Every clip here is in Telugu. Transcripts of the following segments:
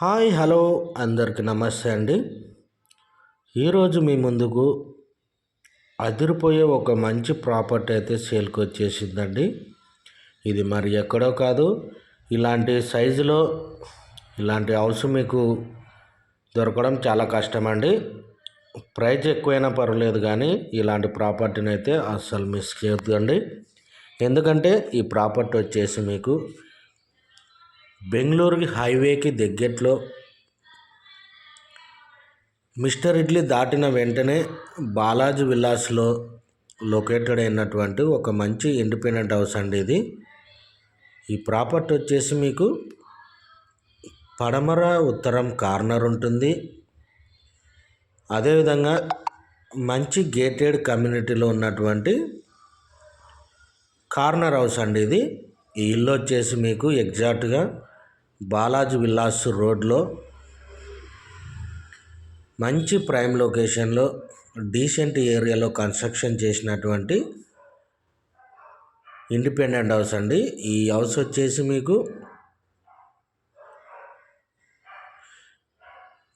హాయ్ హలో అందరికి నమస్తే అండి. ఈరోజు మీ ముందుకు అదిరిపోయే ఒక మంచి ప్రాపర్టీ అయితే సేల్కి వచ్చేసిందండి. ఇది మరి ఎక్కడో కాదు ఇలాంటి సైజులో ఇలాంటి హౌస్ మీకు దొరకడం చాలా కష్టం అండి ఎక్కువైనా పర్వాలేదు కానీ ఇలాంటి ప్రాపర్టీని అయితే అస్సలు మిస్ చేయొద్దండి. ఎందుకంటే ఈ ప్రాపర్టీ వచ్చేసి మీకు బెంగళూరుకి హైవేకి దగ్గరలో మిస్టర్ ఇడ్లీ దాటిన వెంటనే బాలాజీ విలాస్లో లొకేటెడ్ అయినటువంటి ఒక మంచి ఇండిపెండెంట్ హౌస్ అండి ఇది. ఈ ప్రాపర్టీ వచ్చేసి మీకు పడమర ఉత్తరం కార్నర్ ఉంటుంది. అదేవిధంగా మంచి గేటెడ్ కమ్యూనిటీలో ఉన్నటువంటి కార్నర్ హౌస్ అండి ఇది. ఈ ఇల్లు వచ్చేసి మీకు ఎగ్జాక్ట్గా బాలాజీ విల్లాస్ రోడ్లో మంచి ప్రైమ్ లొకేషన్లో డీసెంట్ ఏరియాలో కన్స్ట్రక్షన్ చేసినటువంటి ఇండిపెండెంట్ హౌస్ అండి. ఈ హౌస్ వచ్చేసి మీకు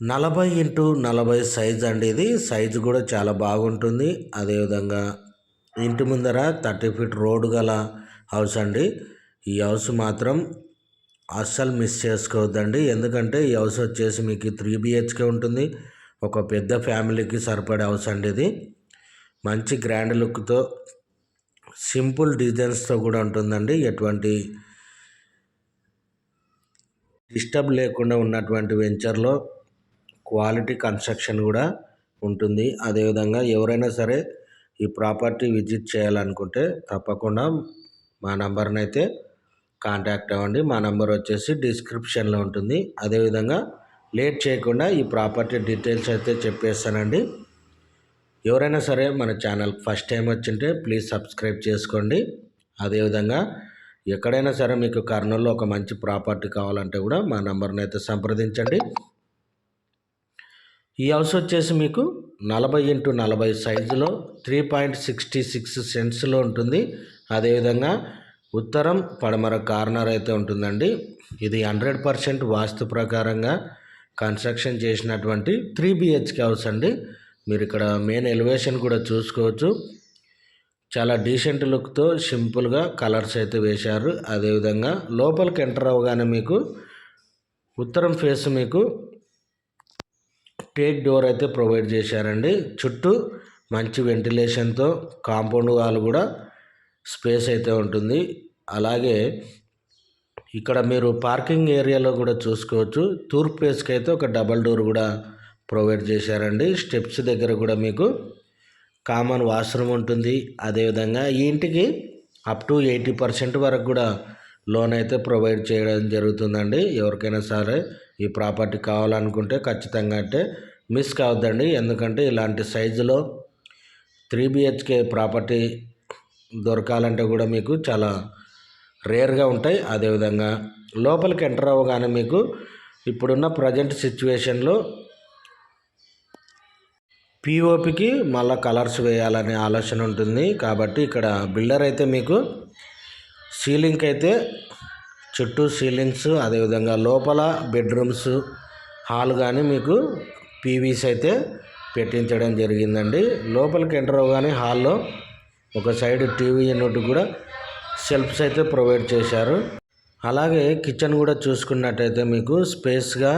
నలభై ఇంటూ నలభై సైజ్ అండి ఇది. సైజు కూడా చాలా బాగుంటుంది. అదేవిధంగా ఇంటి ముందర థర్టీ ఫీట్ రోడ్ గల హౌస్ అండి. ఈ హౌస్ మాత్రం అస్సలు మిస్ చేసుకోవద్దండి. ఎందుకంటే ఈ హౌస్ వచ్చేసి మీకు త్రీ బిహెచ్కే ఉంటుంది. ఒక పెద్ద ఫ్యామిలీకి సరిపడే హౌస్ అండి ఇది. మంచి గ్రాండ్ లుక్తో సింపుల్ డిజైన్స్తో కూడా ఉంటుందండి. ఎటువంటి డిస్టర్బ్ లేకుండా ఉన్నటువంటి వెంచర్లో క్వాలిటీ కన్స్ట్రక్షన్ కూడా ఉంటుంది. అదేవిధంగా ఎవరైనా సరే ఈ ప్రాపర్టీ విజిట్ చేయాలనుకుంటే తప్పకుండా మా నంబర్నైతే అయితే కాంటాక్ట్ అవ్వండి. మా నెంబర్ వచ్చేసి డిస్క్రిప్షన్లో ఉంటుంది. అదేవిధంగా లేట్ చేయకుండా ఈ ప్రాపర్టీ డీటెయిల్స్ అయితే చెప్పేస్తానండి. ఎవరైనా సరే మన ఛానల్ ఫస్ట్ టైం వచ్చింటే ప్లీజ్ సబ్స్క్రైబ్ చేసుకోండి. అదేవిధంగా ఎక్కడైనా సరే మీకు కర్నూలులో ఒక మంచి ప్రాపర్టీ కావాలంటే కూడా మా నెంబర్ని అయితే సంప్రదించండి. ఈ హౌస్ వచ్చేసి మీకు నలభై ఇంటూ నలభై సైజులో త్రీ పాయింట్ సిక్స్టీ సిక్స్ సెంట్స్లో ఉంటుంది. అదేవిధంగా ఉత్తరం పడమర కార్నర్ అయితే ఉంటుందండి. ఇది హండ్రెడ్ పర్సెంట్ వాస్తు ప్రకారంగా కన్స్ట్రక్షన్ చేసినటువంటి త్రీ బిహెచ్కే హౌస్ అండి. మీరు ఇక్కడ మెయిన్ ఎలివేషన్ కూడా చూసుకోవచ్చు. చాలా డీసెంట్ లుక్తో సింపుల్గా కలర్స్ అయితే వేశారు. అదేవిధంగా లోపలికి ఎంటర్ అవ్వగానే మీకు ఉత్తరం ఫేస్ మీకు టేక్ డోర్ అయితే ప్రొవైడ్ చేశారండి. చుట్టూ మంచి వెంటిలేషన్తో కాంపౌండ్ వాల్ కూడా స్పేస్ అయితే ఉంటుంది. అలాగే ఇక్కడ మీరు పార్కింగ్ ఏరియాలో కూడా చూసుకోవచ్చు. తూర్పు ఫేస్కి అయితే ఒక డబల్ డోర్ కూడా ప్రొవైడ్ చేశారండి. స్టెప్స్ దగ్గర కూడా మీకు కామన్ వాష్రూమ్ ఉంటుంది. అదేవిధంగా ఈ ఇంటికి అప్ టు ఎయిటీ పర్సెంట్ వరకు కూడా లోన్ అయితే ప్రొవైడ్ చేయడం జరుగుతుందండి. ఎవరికైనా సరే ఈ ప్రాపర్టీ కావాలనుకుంటే ఖచ్చితంగా అంటే మిస్ కావద్దండి. ఎందుకంటే ఇలాంటి సైజులో త్రీ బిహెచ్కే ప్రాపర్టీ దొరకాలంటే కూడా మీకు చాలా రేర్గా ఉంటాయి. అదేవిధంగా లోపలికి ఎంటర్ అవ్వగానే మీకు ఇప్పుడున్న ప్రజెంట్ సిచ్యువేషన్లో పిఓపికి మళ్ళీ కలర్స్ వేయాలనే ఆలోచన ఉంటుంది. కాబట్టి ఇక్కడ బిల్డర్ అయితే మీకు సీలింగ్కి అయితే చుట్టూ సీలింగ్స్ అదేవిధంగా లోపల బెడ్రూమ్స్ హాల్ కానీ మీకు పీవీస్ అయితే పెట్టించడం జరిగిందండి. లోపలికి ఎంటర్ అవ్వగానే హాల్లో ఒక సైడ్ టీవీ యూనిట్ కూడా సెల్ఫ్స్ అయితే ప్రొవైడ్ చేశారు. అలాగే కిచెన్ కూడా చూసుకున్నట్టయితే మీకు స్పేస్గా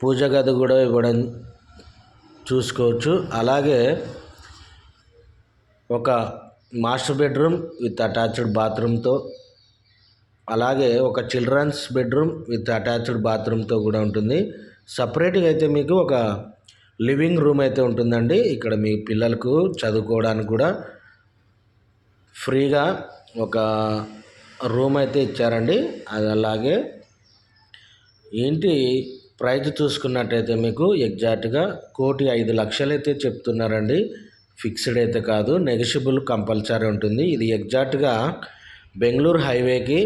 పూజ గది కూడా ఇవ్వడం చూసుకోవచ్చు. అలాగే ఒక మాస్టర్ బెడ్రూమ్ విత్ అటాచ్డ్ బాత్రూమ్తో అలాగే ఒక చిల్డ్రన్స్ బెడ్రూమ్ విత్ అటాచ్డ్ బాత్రూమ్తో కూడా ఉంటుంది. సపరేట్గా అయితే మీకు ఒక లివింగ్ రూమ్ అయితే ఉంటుందండి. ఇక్కడ మీ పిల్లలకు చదువుకోవడానికి కూడా ఫ్రీగా ఒక రూమ్ అయితే ఇచ్చారండి. అది అలాగే ఏంటి ప్రైజ్ చూసుకున్నట్టయితే మీకు ఎగ్జాక్ట్గా కోటి ఐదు లక్షలు అయితే చెప్తున్నారండి. ఫిక్స్డ్ అయితే కాదు నెగిషియబుల్ కంపల్సరీ ఉంటుంది. ఇది ఎగ్జాక్ట్గా బెంగళూరు హైవేకి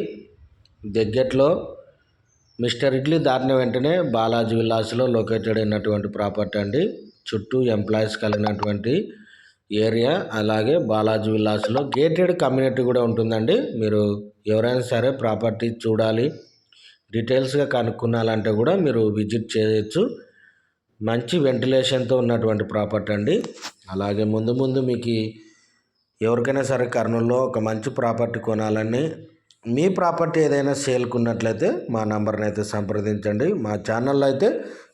దగ్గట్లో మిస్టర్ ఇడ్లీ దాటిన వెంటనే బాలాజీ విలాస్లో లొకేటెడ్ అయినటువంటి ప్రాపర్టీ అండి. చుట్టూ ఎంప్లాయీస్ కలిగినటువంటి ఏరియా అలాగే బాలాజీ విలాస్లో గేటెడ్ కమ్యూనిటీ కూడా ఉంటుందండి. మీరు ఎవరైనా సరే ప్రాపర్టీ చూడాలి డీటెయిల్స్గా కనుక్కున్నాలంటే కూడా మీరు విజిట్ చేయొచ్చు. మంచి వెంటిలేషన్తో ఉన్నటువంటి ప్రాపర్టీ అండి. అలాగే ముందు ముందు మీకు ఎవరికైనా సరే కర్నూలులో ఒక మంచి ప్రాపర్టీ కొనాలని మీ ప్రాపర్టీ ఏదైనా సేల్కున్నట్లయితే మా నంబర్ని అయితే సంప్రదించండి. మా ఛానల్లో అయితే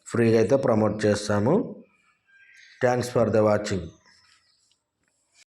ఫ్రీగా అయితే ప్రమోట్ చేస్తాము. Thanks for the watching.